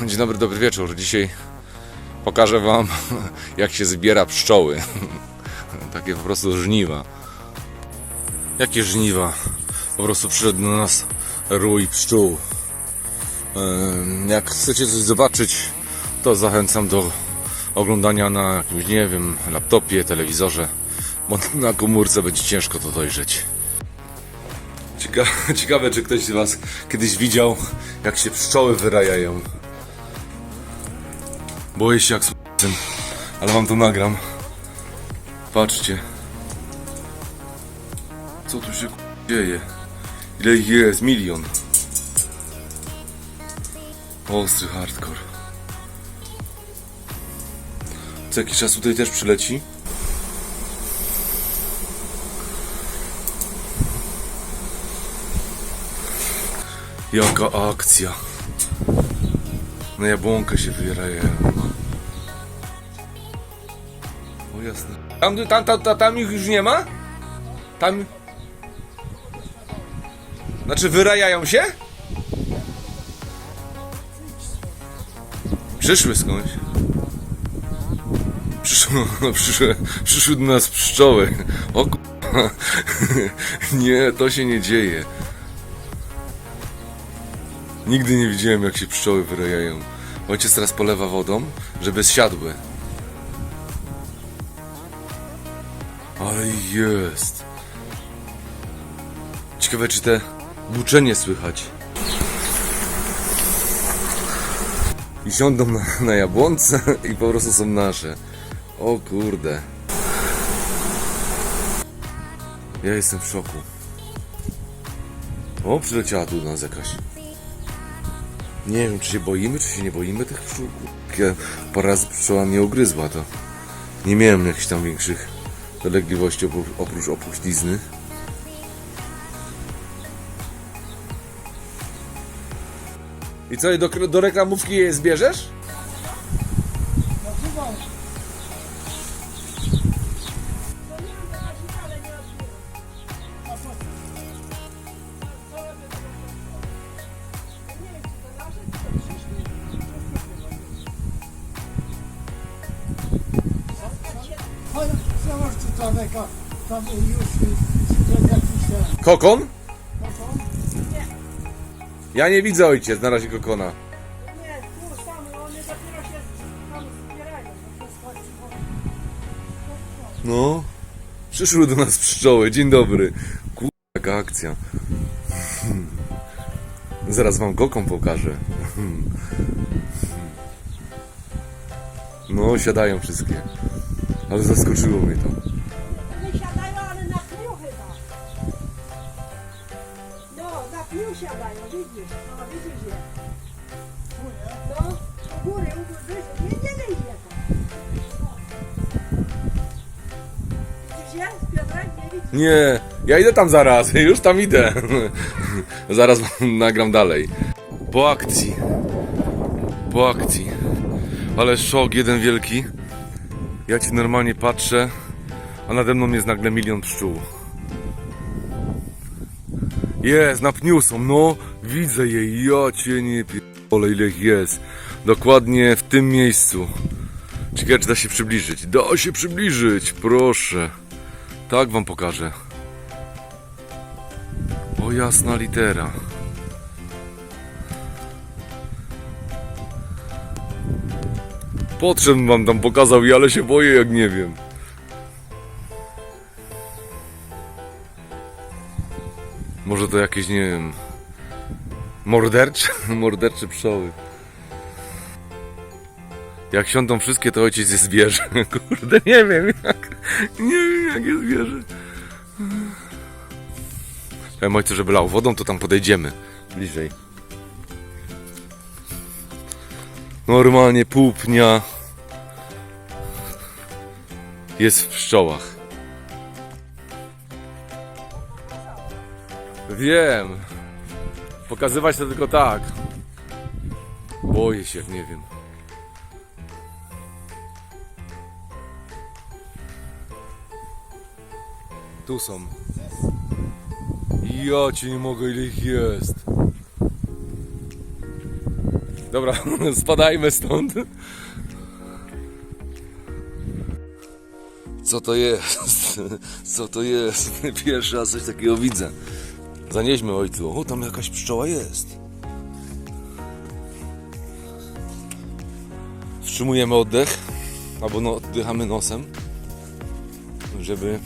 Dzień dobry, dobry wieczór. Dzisiaj pokażę Wam, jak się zbiera pszczoły. Takie po prostu żniwa. Jakie żniwa? Po prostu przyszedł do nas rój pszczół. Jak chcecie coś zobaczyć, to zachęcam do oglądania na jakimś, nie wiem, laptopie, telewizorze, bo na komórce będzie ciężko to dojrzeć. Ciekawe, ciekawe, czy ktoś z Was kiedyś widział, jak się pszczoły wyrajają. Boję się jak syn, ale wam to nagram. Patrzcie. Co tu się dzieje? Ile ich jest? Milion. Ostry hardcore. Co jakiś czas tutaj też przyleci? Jaka akcja. Na jabłonkę się wyrajają. O jasne. Tam, tam, tam, tam, tam ich już nie ma? Tam... Znaczy wyrajają się? Przyszły skądś. Przyszły, przyszły, przyszły do nas pszczoły. O ku... Nie, to się nie dzieje. Nigdy nie widziałem, jak się pszczoły wyrajają. Ojciec teraz polewa wodą, żeby zsiadły. Ale jest. Ciekawe, czy te buczenie słychać. I siądą na, na jabłonce i po prostu są nasze. O kurde. Ja jestem w szoku. O, przyleciała tu do nas jakaś. Nie wiem, czy się boimy, czy się nie boimy tych pszczół. Parę razy pszczoła mnie ugryzła, to nie miałem jakichś tam większych dolegliwości oprócz, opuchlizny. I co, do, do reklamówki je zbierzesz? Kokon? Ja nie widzę ojciec, na razie kokona. Chodź. No. Przyszły do nas pszczoły, dzień dobry. Kurwa, jaka akcja. Hmm. Zaraz wam kokon pokażę. Hmm. No, siadają wszystkie. Ale zaskoczyło mnie to. No, pniu siadają, widzisz. No, widzisz je. No, góry, u góry. Nie, nie. Widzisz je? Piotrek, nie widzisz? Nie, ja idę tam zaraz, już tam idę. Zaraz nagram dalej. Po akcji. Po akcji. Ale szok jeden wielki. Ja ci normalnie patrzę, a nade mną jest nagle milion pszczół. Jest, na pniu są, no. Widzę je, ja cię nie pierdolę ile ich jest. Dokładnie w tym miejscu. Ciekawe, czy da się przybliżyć. Da się przybliżyć, proszę. Tak wam pokażę. O jasna litera. Podszedł wam tam pokazał i ale się boję jak nie wiem. Może to jakieś, nie wiem, mordercze, mordercze pszczoły. Jak siądą wszystkie, to ojciec je zbierze. Kurde, nie wiem jak. Nie wiem jak je zbierze. Powiem ojcu, żeby lał wodą, to tam podejdziemy bliżej. Normalnie pół pnia jest w pszczołach. Wiem. Pokazywać to tylko tak. Boję się, nie wiem. Tu są. Ja cię nie mogę, ile ich jest. Dobra, spadajmy stąd. Co to jest? Co to jest? Pierwszy raz coś takiego widzę. Zanieśmy ojcu. O, tam jakaś pszczoła jest. Wstrzymujemy oddech, albo no, oddychamy nosem, żeby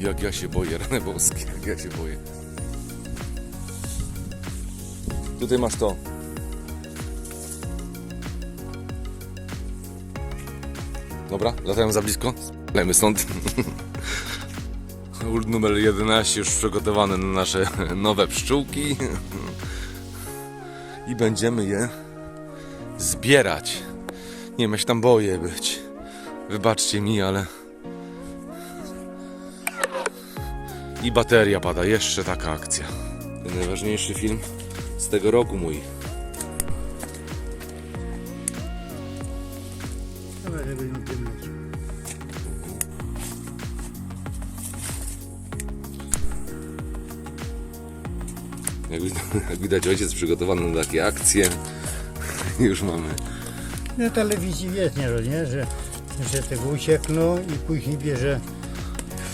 Jak ja się boję, rany boskie, jak ja się boję. Tutaj masz to. Dobra, latają za blisko. Lejmy stąd. Ult numer 11 już przygotowany na nasze nowe pszczółki. I będziemy je zbierać. Nie ja się tam boję być. Wybaczcie mi, ale... I bateria pada, jeszcze taka akcja. Najważniejszy film z tego roku mój. Jak, widać- jak widać ojciec przygotowany na takie akcje. Już mamy. Na telewizji jest nieraz, nie? Że, że tego uciekną i później bierze,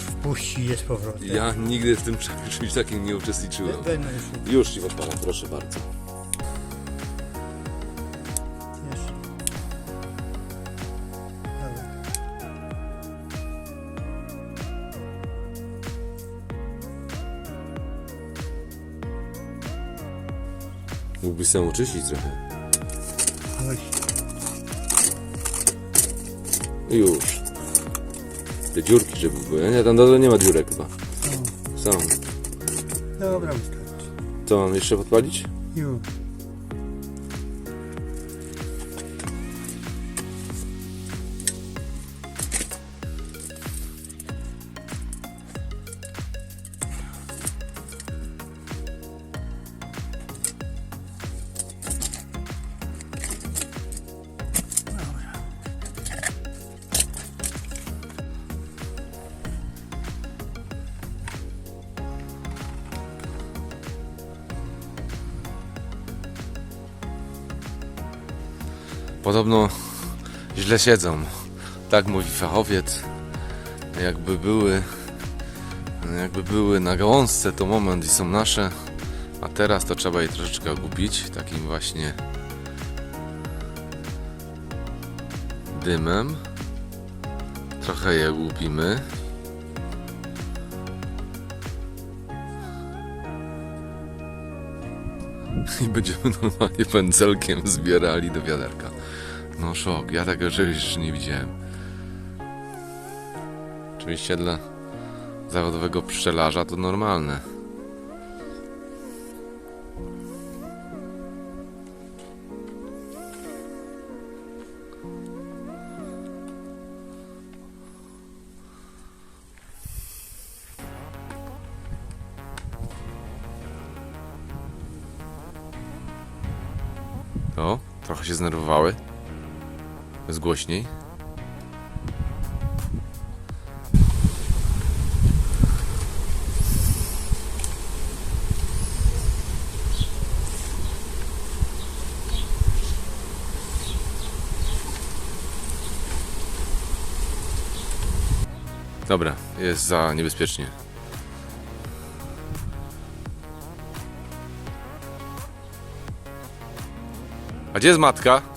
wpuści je z powrotem. Ja nigdy w tym czymś takim nie uczestniczyłem. Będę już ci odpalam, proszę bardzo. Mógłbyś sam oczyścić trochę. Już. Te dziurki, żeby były. Nie, tam dole nie ma dziurek chyba. Są. Dobra, wystarczy. Co mam jeszcze podpalić? Już. Podobno źle siedzą. Tak mówi fachowiec. Jakby były jakby były na gałązce to moment i są nasze. A teraz to trzeba je troszeczkę ogubić takim właśnie dymem. Trochę je głupimy. I będziemy normalnie pędzelkiem zbierali do wiaderka. No szok, ja tego jeszcze nie widziałem. Oczywiście dla zawodowego pszczelarza to normalne. O, trochę się znerwowały. Jest głośniej. Dobra, jest za niebezpiecznie. A gdzie jest matka?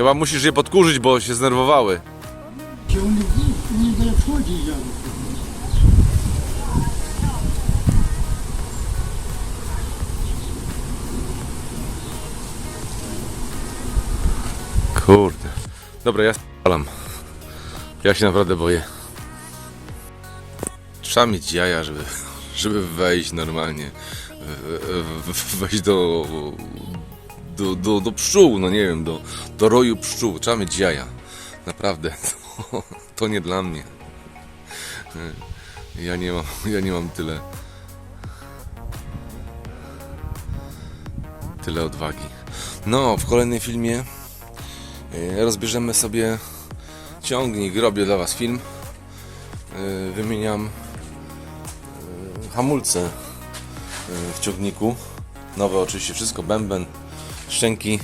Chyba musisz je podkurzyć, bo się znerwowały. Kurde. Dobra, ja spalam. Ja się naprawdę boję. Trzeba mieć jaja, żeby, żeby wejść normalnie. Wejść do, do, do, do pszczół, no nie wiem, do, do roju pszczół. Trzeba mieć jaja. Naprawdę. To, to nie dla mnie. Ja nie mam, ja nie mam tyle. Tyle odwagi. No, w kolejnym filmie e, rozbierzemy sobie ciągnik, robię dla Was film y, wymieniam hamulce w ciągniku. Nowe oczywiście, wszystko, bęben, szczęki,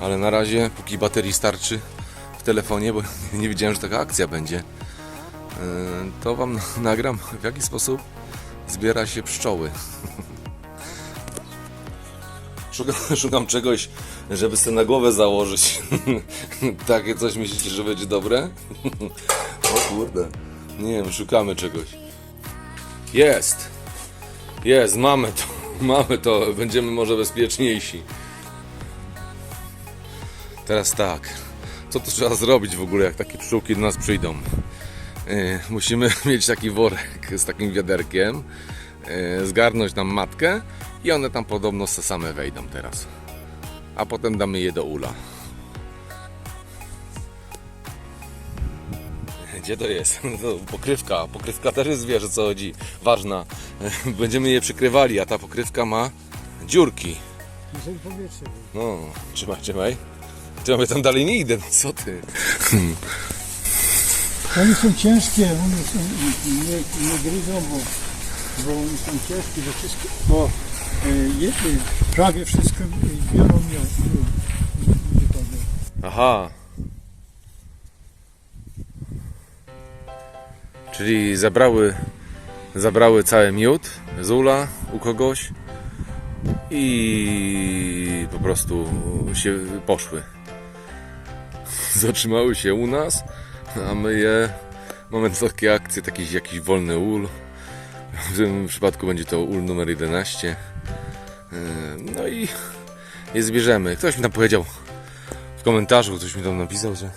ale na razie, póki baterii starczy w telefonie, bo nie wiedziałem, że taka akcja będzie, y, to Wam nagram w jaki sposób zbiera się pszczoły. Szukam, szukam czegoś, żeby sobie na głowę założyć. Takie coś myślicie, że będzie dobre? o kurde. Nie wiem, szukamy czegoś. Jest! Jest, mamy to. Mamy to. Będziemy może bezpieczniejsi. Teraz tak. Co tu trzeba zrobić w ogóle, jak takie pszczółki do nas przyjdą? Yy, musimy mieć taki worek z takim wiaderkiem, yy, zgarnąć tam matkę i one tam podobno se same wejdą teraz. A potem damy je do ula. Gdzie to jest? No To pokrywka. Pokrywka też jest, wiesz co chodzi. Ważna. Będziemy je przykrywali, a ta pokrywka ma dziurki. Jeżeli powietrze było. No, trzymaj, trzymaj. Trzymaj, tam dalej nie idę, no co ty? One są ciężkie, one są, nie, nie gryzą, bo, bo one są ciężkie, bo wszystko, bo y, je, y, prawie wszystko biorą ją. Aha. Czyli zabrały, zabrały cały miód z ula u kogoś i po prostu się poszły. Zatrzymały się u nas, a my je mamy takie akcje, taki jakiś wolny ul. W tym przypadku będzie to ul numer 11. Yy, No i je zbierzemy. Ktoś mi tam powiedział, w komentarzu ktoś mi tam napisał, że,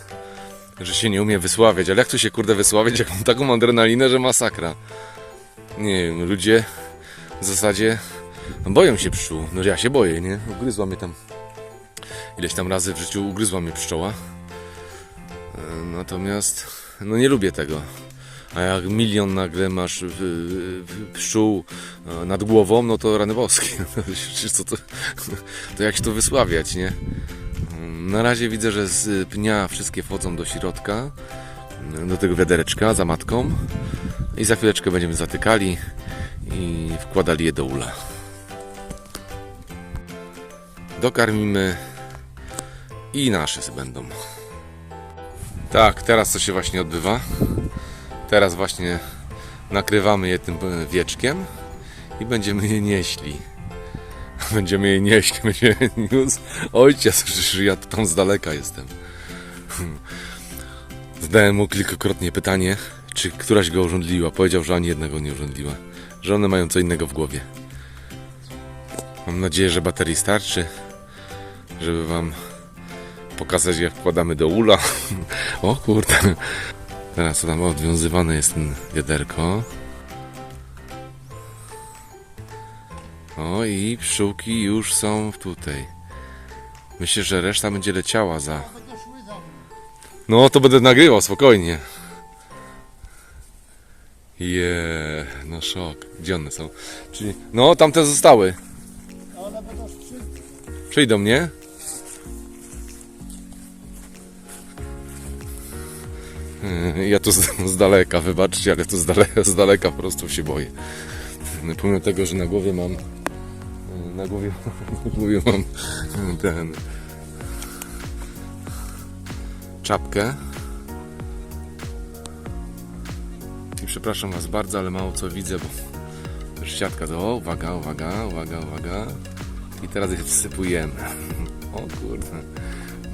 że się nie umie wysławiać. Ale jak to się kurde wysławiać, jak mam taką adrenalinę, że masakra. Nie wiem, ludzie w zasadzie boją się pszczół. No ja się boję, nie? Ugryzła mnie tam. Ileś tam razy w życiu ugryzła mnie pszczoła. Natomiast no nie lubię tego. A jak milion nagle masz pszczół e, nad głową, no to rany boskie. Przecież co to, to jak się to wysławiać, nie? Na razie widzę, że z pnia wszystkie wchodzą do środka, do tego wiadereczka za matką i za chwileczkę będziemy zatykali i wkładali je do ula. Dokarmimy i nasze będą. Tak, teraz to się właśnie odbywa. Teraz właśnie nakrywamy je tym wieczkiem i będziemy je nieśli. Będziemy je nieść, będzie niósł ojciec, przecież ja tam z daleka jestem. Zadałem mu kilkakrotnie pytanie, czy któraś go urządliła. Powiedział, że ani jednego nie urządliła. Że one mają co innego w głowie. Mam nadzieję, że baterii starczy, żeby wam pokazać, jak wkładamy do ula. O kurde. Teraz tam odwiązywane jest ten wiaderko. O i pszczółki już są tutaj. Myślę, że reszta będzie leciała za. No to będę nagrywał spokojnie. Je, no szok. Gdzie one są? Czyli, no tamte zostały. Przyjdą, nie? Ja tu z, z daleka, wybaczcie, ale tu z daleka, z daleka po prostu się boję. Pomimo tego, że na głowie mam. Na głowie, na głowie mam ten. Czapkę. I przepraszam Was bardzo, ale mało co widzę, bo siatka to. O, uwaga, uwaga, uwaga, uwaga. I teraz je wsypujemy. O kurde.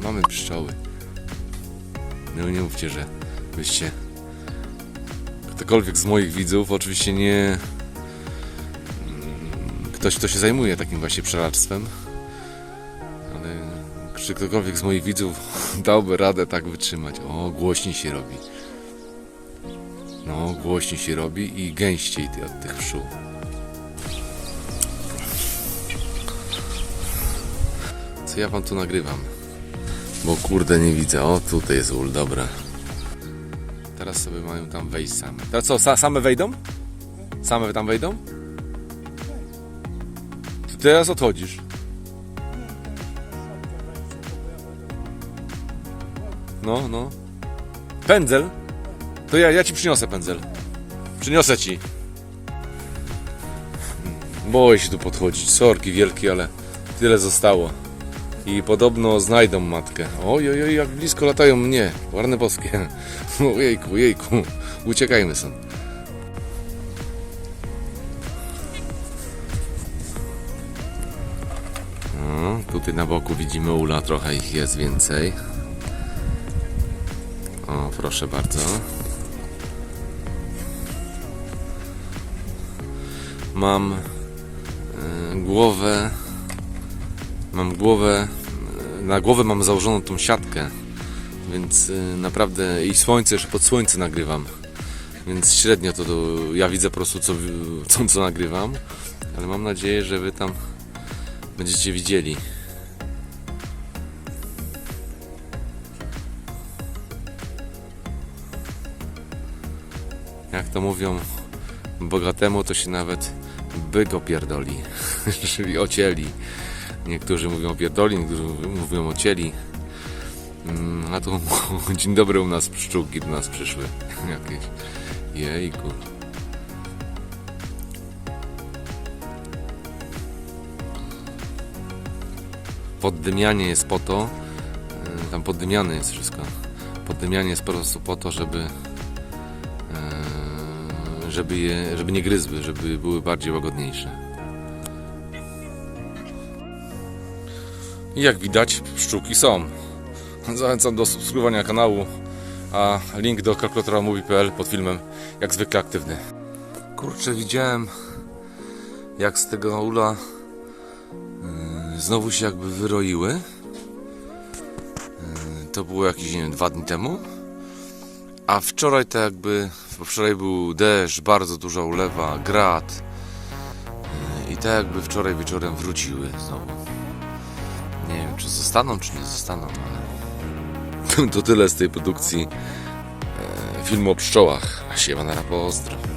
Mamy pszczoły. No nie mówcie, że byście ktokolwiek z moich widzów, oczywiście nie ktoś, kto się zajmuje takim właśnie pszczelarstwem, ale czy ktokolwiek z moich widzów dałby radę tak wytrzymać? O, głośniej się robi. No, głośniej się robi i gęściej od tych pszczół. Co ja wam tu nagrywam? Bo kurde nie widzę. O, tutaj jest ul, dobra. Teraz sobie mają tam wejść same. Teraz co, sa, same wejdą? Same tam wejdą? Ty teraz odchodzisz. No, no. Pędzel? To ja, ja ci przyniosę pędzel. Przyniosę ci. Boję się tu podchodzić. Sorki wielkie, ale tyle zostało. I podobno znajdą matkę. Oj, oj, oj, jak blisko latają mnie. Warne boskie. Ojejku, jejku. Uciekajmy. No, tutaj na boku widzimy ula, trochę ich jest więcej. O, proszę bardzo. Mam e, głowę. Mam głowę. e, Na głowę mam założoną tą siatkę. Więc e, naprawdę i słońce, jeszcze pod słońce nagrywam. Więc średnio to ja widzę po prostu co, co, co nagrywam. Ale mam nadzieję, że wy tam będziecie widzieli. Jak to mówią, bogatemu to się nawet byk opierdoli, czyli ocieli. Niektórzy mówią pierdoli, niektórzy mówią ocieli. Mm, A tu dzień dobry u nas pszczółki do nas przyszły. Jakieś. Jejku. Poddymianie jest po to, y, tam poddymiane jest wszystko. Poddymianie jest po prostu po to, żeby y, żeby, je, żeby nie gryzły, żeby były bardziej łagodniejsze. I jak widać, pszczółki są. Zachęcam do subskrybowania kanału, a link do kalkulatora mówi.pl pod filmem jak zwykle aktywny. Kurczę, widziałem jak z tego ula yy, znowu się jakby wyroiły. Yy, to było jakieś, nie wiem, dwa dni temu. A wczoraj to jakby, wczoraj był deszcz, bardzo duża ulewa, grad. Yy, I tak jakby wczoraj wieczorem wróciły znowu. Wiem, czy zostaną, czy nie zostaną, ale to tyle z tej produkcji e, filmu o pszczołach. Siema na pozdro.